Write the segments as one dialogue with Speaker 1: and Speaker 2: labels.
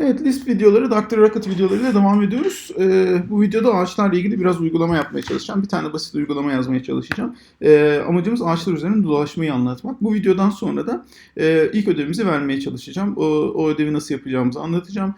Speaker 1: Evet, list videoları, Dr. Rocket videolarıyla devam ediyoruz. Ee, bu videoda ağaçlarla ilgili biraz uygulama yapmaya çalışacağım. Bir tane basit uygulama yazmaya çalışacağım. Ee, amacımız ağaçlar üzerinde dolaşmayı anlatmak. Bu videodan sonra da e, ilk ödevimizi vermeye çalışacağım. O, o ödevi nasıl yapacağımızı anlatacağım.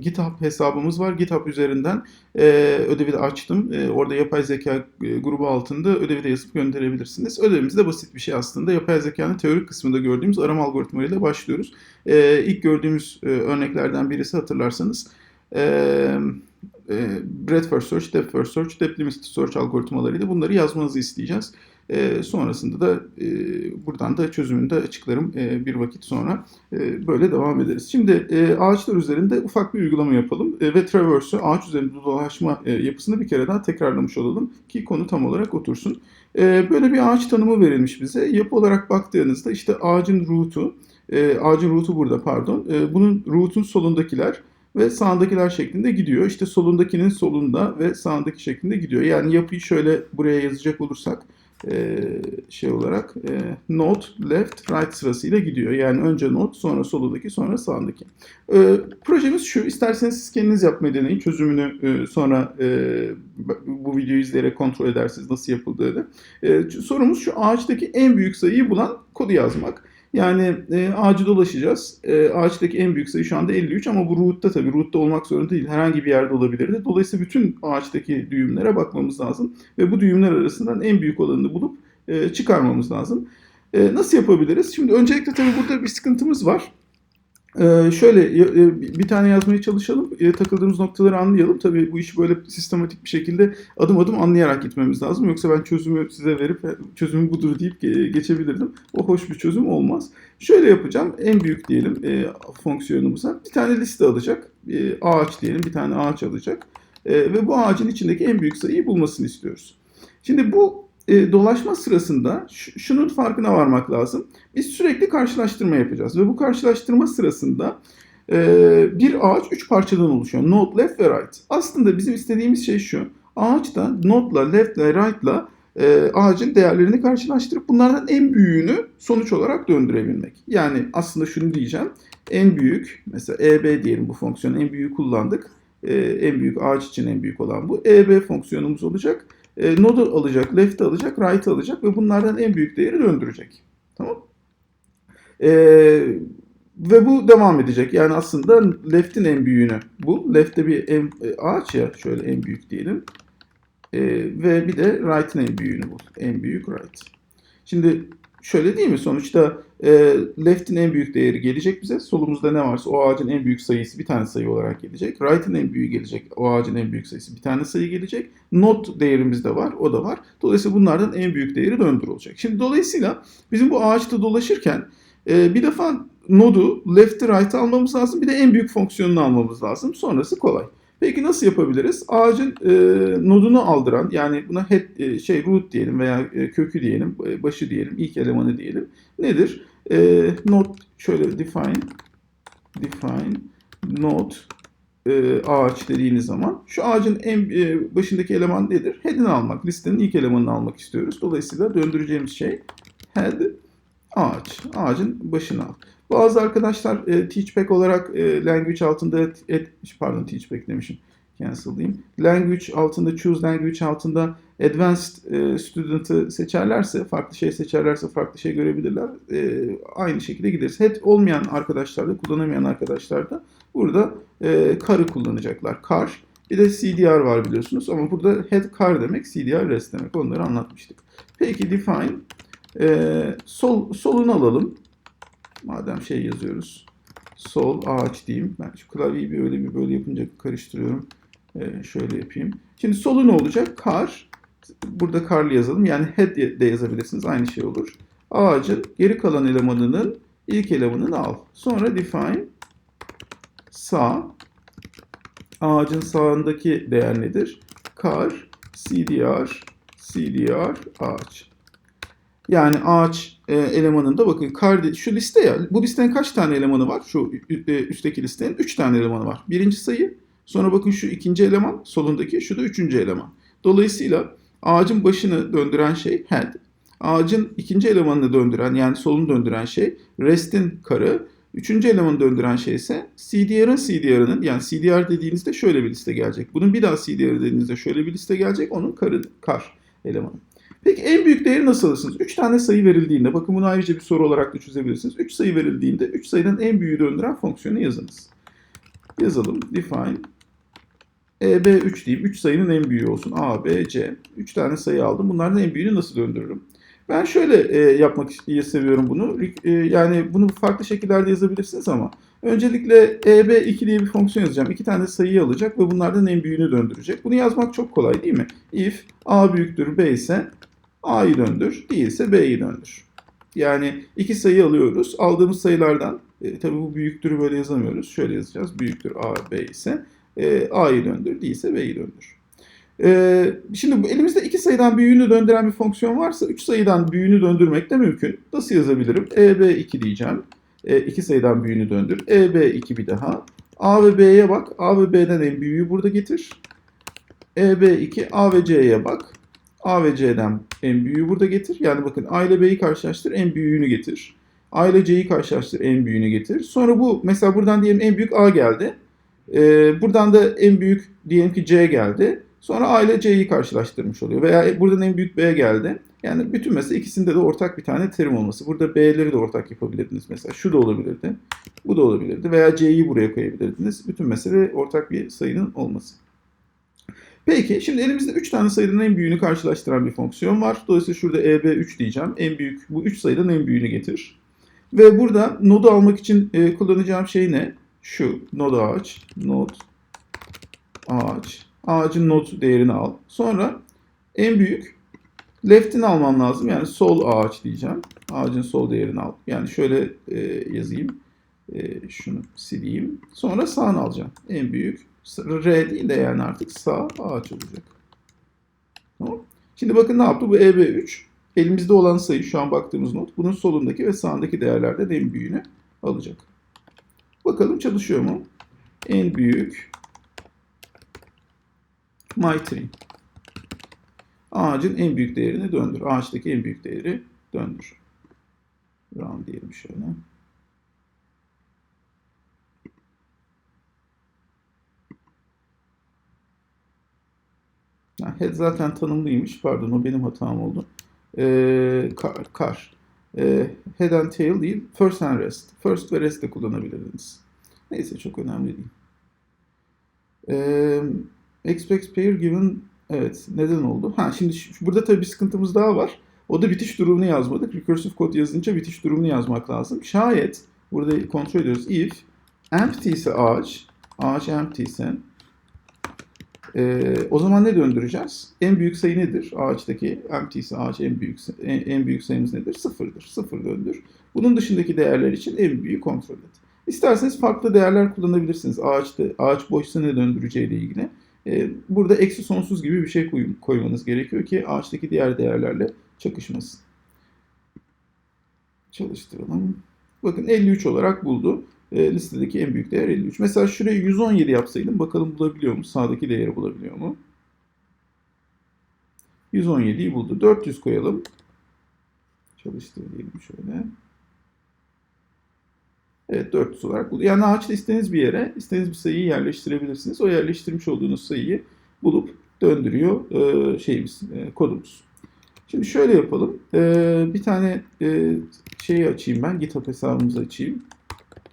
Speaker 1: GitHub hesabımız var. GitHub üzerinden e, ödevi de açtım. E, orada yapay zeka e, grubu altında ödevi de yazıp gönderebilirsiniz. Ödevimiz de basit bir şey aslında. Yapay zekanın teorik kısmında gördüğümüz arama algoritmalarıyla başlıyoruz. E, ilk gördüğümüz e, örneklerden birisi hatırlarsanız e, e, Breadth First Search, Depth First Search, Depth Limited Search algoritmalarıydı. Bunları yazmanızı isteyeceğiz. E, sonrasında da e, buradan da çözümünü de açıklarım e, bir vakit sonra. E, böyle devam ederiz. Şimdi e, ağaçlar üzerinde ufak bir uygulama yapalım e, ve Traverse'ü ağaç üzerinde dolaşma e, yapısını bir kere daha tekrarlamış olalım ki konu tam olarak otursun. E, böyle bir ağaç tanımı verilmiş bize. Yapı olarak baktığınızda işte ağacın root'u, e, ağacın root'u burada pardon. E, bunun root'un solundakiler ve sağındakiler şeklinde gidiyor. İşte solundakinin solunda ve sağındaki şeklinde gidiyor. Yani yapıyı şöyle buraya yazacak olursak e, şey olarak e, node, left, right sırasıyla gidiyor. Yani önce node, sonra solundaki, sonra sağındaki. E, projemiz şu. İsterseniz siz kendiniz yapmayı deneyin. Çözümünü e, sonra e, bu videoyu izleyerek kontrol edersiniz nasıl yapıldığını. E, sorumuz şu ağaçtaki en büyük sayıyı bulan kodu yazmak. Yani e, ağacı dolaşacağız. E, ağaçtaki en büyük sayı şu anda 53 ama bu root'ta tabii root'ta olmak zorunda değil. Herhangi bir yerde olabilirdi. Dolayısıyla bütün ağaçtaki düğümlere bakmamız lazım. Ve bu düğümler arasından en büyük olanını bulup e, çıkarmamız lazım. E, nasıl yapabiliriz? Şimdi öncelikle tabii burada bir sıkıntımız var. Ee, şöyle e, bir tane yazmaya çalışalım. E, takıldığımız noktaları anlayalım. Tabii bu işi böyle sistematik bir şekilde adım adım anlayarak gitmemiz lazım. Yoksa ben çözümü size verip e, çözümü budur deyip ge- geçevebilirdim. O hoş bir çözüm olmaz. Şöyle yapacağım. En büyük diyelim e, fonksiyonumuza bir tane liste alacak. E, ağaç diyelim. Bir tane ağaç alacak. Ve bu ağacın içindeki en büyük sayıyı bulmasını istiyoruz. Şimdi bu e, dolaşma sırasında şunun farkına varmak lazım. Biz sürekli karşılaştırma yapacağız ve bu karşılaştırma sırasında e, bir ağaç üç parçadan oluşuyor. Node, left ve right. Aslında bizim istediğimiz şey şu. Ağaçta node'la, left ve right'la e, ağacın değerlerini karşılaştırıp bunlardan en büyüğünü sonuç olarak döndürebilmek. Yani aslında şunu diyeceğim. En büyük, mesela EB diyelim bu fonksiyonu en büyüğü kullandık. E, en büyük ağaç için en büyük olan bu. EB fonksiyonumuz olacak. E, node'u alacak, left'i alacak, right'ı alacak ve bunlardan en büyük değeri döndürecek. Tamam e, ve bu devam edecek. Yani aslında left'in en büyüğünü bu. Left'te bir en, e, ağaç ya şöyle en büyük diyelim. E, ve bir de right'in en büyüğünü bul. En büyük right. Şimdi şöyle değil mi? Sonuçta e, left'in en büyük değeri gelecek bize. Solumuzda ne varsa o ağacın en büyük sayısı bir tane sayı olarak gelecek. Right'in en büyüğü gelecek. O ağacın en büyük sayısı bir tane sayı gelecek. Not değerimiz de var. O da var. Dolayısıyla bunlardan en büyük değeri döndürülecek. Şimdi dolayısıyla bizim bu ağaçta dolaşırken e, bir defa nodu left'i right'ı almamız lazım. Bir de en büyük fonksiyonunu almamız lazım. Sonrası kolay. Peki nasıl yapabiliriz? Ağacın e, nodunu aldıran yani buna head, e, şey root diyelim veya e, kökü diyelim, e, başı diyelim, ilk elemanı diyelim. Nedir? E, node şöyle define define node e, ağaç dediğiniz zaman şu ağacın en e, başındaki eleman nedir? Head'ini almak, listenin ilk elemanını almak istiyoruz. Dolayısıyla döndüreceğimiz şey head ağaç. Ağacın başını al. Bazı arkadaşlar e, teachback olarak e, language altında et, pardon teachback demişim. Cancel diyeyim. Language altında choose language altında advanced e, student'ı seçerlerse, farklı şey seçerlerse farklı şey görebilirler. E, aynı şekilde gideriz. Head olmayan arkadaşlar da, kullanamayan arkadaşlar da burada e, car'ı kullanacaklar. Car. Bir de CDR var biliyorsunuz ama burada head car demek, CDR rest demek. Onları anlatmıştık. Peki define ee, sol solunu alalım. Madem şey yazıyoruz. Sol ağaç diyeyim. Ben şu klavyeyi bir öyle bir böyle yapınca karıştırıyorum. Ee, şöyle yapayım. Şimdi solu ne olacak? Kar. Burada karlı yazalım. Yani head de yazabilirsiniz. Aynı şey olur. Ağacın geri kalan elemanının ilk elemanını al. Sonra define sağ. Ağacın sağındaki değer nedir? Kar, CDR, CDR, ağaç. Yani ağaç e, elemanında bakın kar şu liste ya. Bu listenin kaç tane elemanı var? Şu e, üstteki listenin 3 tane elemanı var. Birinci sayı, sonra bakın şu ikinci eleman, solundaki şu da üçüncü eleman. Dolayısıyla ağacın başını döndüren şey head. Ağacın ikinci elemanını döndüren yani solunu döndüren şey rest'in karı Üçüncü elemanı döndüren şey ise CDR'ın CDR'ının yani CDR dediğinizde şöyle bir liste gelecek. Bunun bir daha CDR dediğinizde şöyle bir liste gelecek. Onun karı, kar elemanı. Peki en büyük değeri nasıl alırsınız? 3 tane sayı verildiğinde, bakın bunu ayrıca bir soru olarak da çözebilirsiniz. 3 sayı verildiğinde 3 sayının en büyüğü döndüren fonksiyonu yazınız. Yazalım. Define EB3 diyeyim. 3 sayının en büyüğü olsun. A, B, C. 3 tane sayı aldım. Bunlardan en büyüğünü nasıl döndürürüm? Ben şöyle e, yapmak seviyorum bunu. E, yani bunu farklı şekillerde yazabilirsiniz ama öncelikle EB2 diye bir fonksiyon yazacağım. İki tane sayıyı alacak ve bunlardan en büyüğünü döndürecek. Bunu yazmak çok kolay değil mi? If A büyüktür B ise A'yı döndür, değilse B'yi döndür. Yani iki sayı alıyoruz. Aldığımız sayılardan, e, tabii bu büyüktürü böyle yazamıyoruz. Şöyle yazacağız. Büyüktür A, B ise e, A'yı döndür, değilse B'yi döndür. E, şimdi bu elimizde iki sayıdan büyüğünü döndüren bir fonksiyon varsa üç sayıdan büyüğünü döndürmek de mümkün. Nasıl yazabilirim? EB2 diyeceğim. E, iki sayıdan büyüğünü döndür. EB2 bir daha. A ve B'ye bak. A ve B'den en büyüğü burada getir. EB2 A ve C'ye bak. A ve C'den en büyüğü burada getir. Yani bakın A ile B'yi karşılaştır en büyüğünü getir. A ile C'yi karşılaştır en büyüğünü getir. Sonra bu mesela buradan diyelim en büyük A geldi. Ee, buradan da en büyük diyelim ki C geldi. Sonra A ile C'yi karşılaştırmış oluyor. Veya buradan en büyük B geldi. Yani bütün mesela ikisinde de ortak bir tane terim olması. Burada B'leri de ortak yapabilirdiniz mesela. Şu da olabilirdi. Bu da olabilirdi. Veya C'yi buraya koyabilirdiniz. Bütün mesele ortak bir sayının olması. Peki şimdi elimizde 3 tane sayının en büyüğünü karşılaştıran bir fonksiyon var. Dolayısıyla şurada EB3 diyeceğim. En büyük bu 3 sayıdan en büyüğünü getir. Ve burada nodu almak için e, kullanacağım şey ne? Şu nod ağaç, nod ağaç. Ağacın nod değerini al. Sonra en büyük left'ini almam lazım. Yani sol ağaç diyeceğim. Ağacın sol değerini al. Yani şöyle e, yazayım. E, şunu sileyim. Sonra sağını alacağım. En büyük R değil de yani artık sağ ağaç olacak. Tamam. Şimdi bakın ne yaptı? Bu EB3 elimizde olan sayı şu an baktığımız not. Bunun solundaki ve sağındaki değerlerde de en büyüğünü alacak. Bakalım çalışıyor mu? En büyük my. Ağacın en büyük değerini döndür. Ağaçtaki en büyük değeri döndür. Run diyelim şöyle. Head zaten tanımlıymış. Pardon o benim hatam oldu. Ee, car. car. Ee, head and tail değil. First and rest. First ve rest de kullanabilirdiniz. Neyse çok önemli değil. Ee, expect pair given evet neden oldu? Ha şimdi şu, burada tabii bir sıkıntımız daha var. O da bitiş durumunu yazmadık. Recursive code yazınca bitiş durumunu yazmak lazım. Şayet burada kontrol ediyoruz. If empty ise ağaç, ağaç empty ise ee, o zaman ne döndüreceğiz? En büyük sayı nedir? Ağaçtaki ise ağaç en büyük en, en büyük sayımız nedir? Sıfırdır. Sıfır döndür. Bunun dışındaki değerler için en büyüğü kontrol et. İsterseniz farklı değerler kullanabilirsiniz. Ağaçta, ağaç boşsa ne döndüreceği ile ilgili. Ee, burada eksi sonsuz gibi bir şey koy, koymanız gerekiyor ki ağaçtaki diğer değerlerle çakışmasın. Çalıştıralım. Bakın 53 olarak buldu. E, listedeki en büyük değer 53. Mesela şuraya 117 yapsaydım bakalım bulabiliyor mu? Sağdaki değeri bulabiliyor mu? 117'yi buldu. 400 koyalım. Çalıştır diyelim şöyle. Evet 400 olarak buldu. Yani ağaçta istediğiniz bir yere istediğiniz bir sayıyı yerleştirebilirsiniz. O yerleştirmiş olduğunuz sayıyı bulup döndürüyor e, şeyimiz, e, kodumuz. Şimdi şöyle yapalım. E, bir tane e, şeyi açayım ben. GitHub hesabımızı açayım.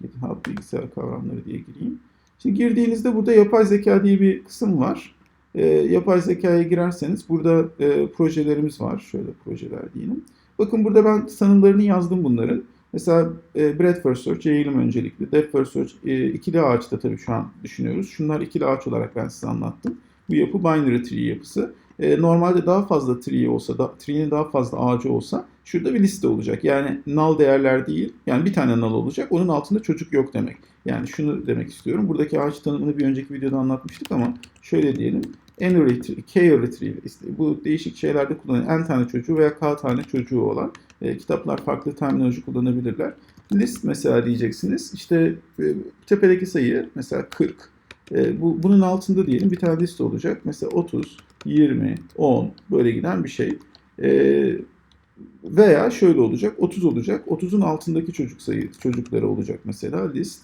Speaker 1: GitHub bilgisayar kavramları diye gireyim. Şimdi girdiğinizde burada yapay zeka diye bir kısım var. E, yapay zekaya girerseniz burada e, projelerimiz var. Şöyle projeler diyelim. Bakın burada ben tanımlarını yazdım bunların. Mesela e, breadth first search yayılım öncelikli. Depth first search e, ikili ağaçta tabii şu an düşünüyoruz. Şunlar ikili ağaç olarak ben size anlattım. Bu yapı binary tree yapısı. E, normalde daha fazla tree olsa, da, tree'nin daha fazla ağacı olsa şurada bir liste olacak. Yani null değerler değil. Yani bir tane null olacak. Onun altında çocuk yok demek. Yani şunu demek istiyorum. Buradaki ağaç tanımını bir önceki videoda anlatmıştık ama şöyle diyelim. N retrieval, K retrieval işte bu değişik şeylerde kullanılan n tane çocuğu veya k tane çocuğu olan e, kitaplar farklı terminoloji kullanabilirler. List mesela diyeceksiniz. İşte e, tepedeki sayı mesela 40. E, bu, bunun altında diyelim bir tane liste olacak. Mesela 30, 20, 10 böyle giden bir şey. E, veya şöyle olacak 30 olacak. 30'un altındaki çocuk sayı çocukları olacak mesela list.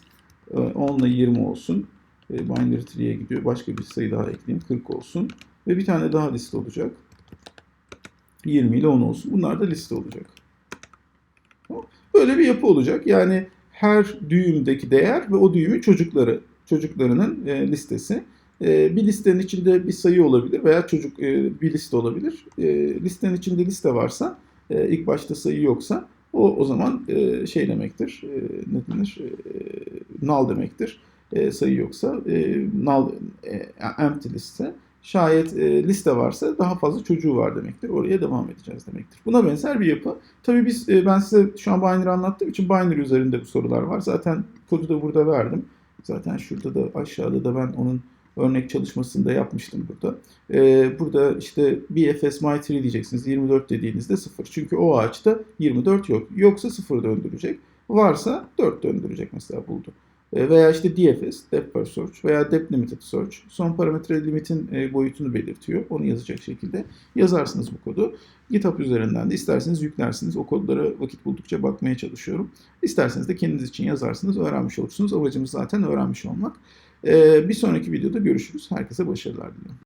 Speaker 1: E, 10 ile 20 olsun. E, binary tree'ye gidiyor. Başka bir sayı daha ekleyeyim. 40 olsun. Ve bir tane daha liste olacak. 20 ile 10 olsun. Bunlar da liste olacak. Böyle bir yapı olacak. Yani her düğümdeki değer ve o düğümün çocukları, çocuklarının e, listesi. E, bir listenin içinde bir sayı olabilir veya çocuk bir liste olabilir. Listenin içinde liste varsa, e, ilk başta sayı yoksa o o zaman e, şey demektir. E, ne denir? E, null demektir. E, sayı yoksa e, null e, empty liste. Şayet e, liste varsa daha fazla çocuğu var demektir. Oraya devam edeceğiz demektir. Buna benzer bir yapı. Tabii biz e, ben size şu an binary anlattığım için binary üzerinde bu sorular var. Zaten kodu da burada verdim. Zaten şurada da aşağıda da ben onun örnek çalışmasını da yapmıştım burada. E, burada işte BFS my 3 diyeceksiniz. 24 dediğinizde 0. Çünkü o ağaçta 24 yok. Yoksa 0 döndürecek. Varsa 4 döndürecek mesela buldu. E, veya işte DFS, Depth First Search veya Depth Limited Search. Son parametre limitin e, boyutunu belirtiyor. Onu yazacak şekilde yazarsınız bu kodu. GitHub üzerinden de isterseniz yüklersiniz. O kodlara vakit buldukça bakmaya çalışıyorum. İsterseniz de kendiniz için yazarsınız, öğrenmiş olursunuz. Amacımız zaten öğrenmiş olmak. E, bir sonraki videoda görüşürüz. Herkese başarılar diliyorum.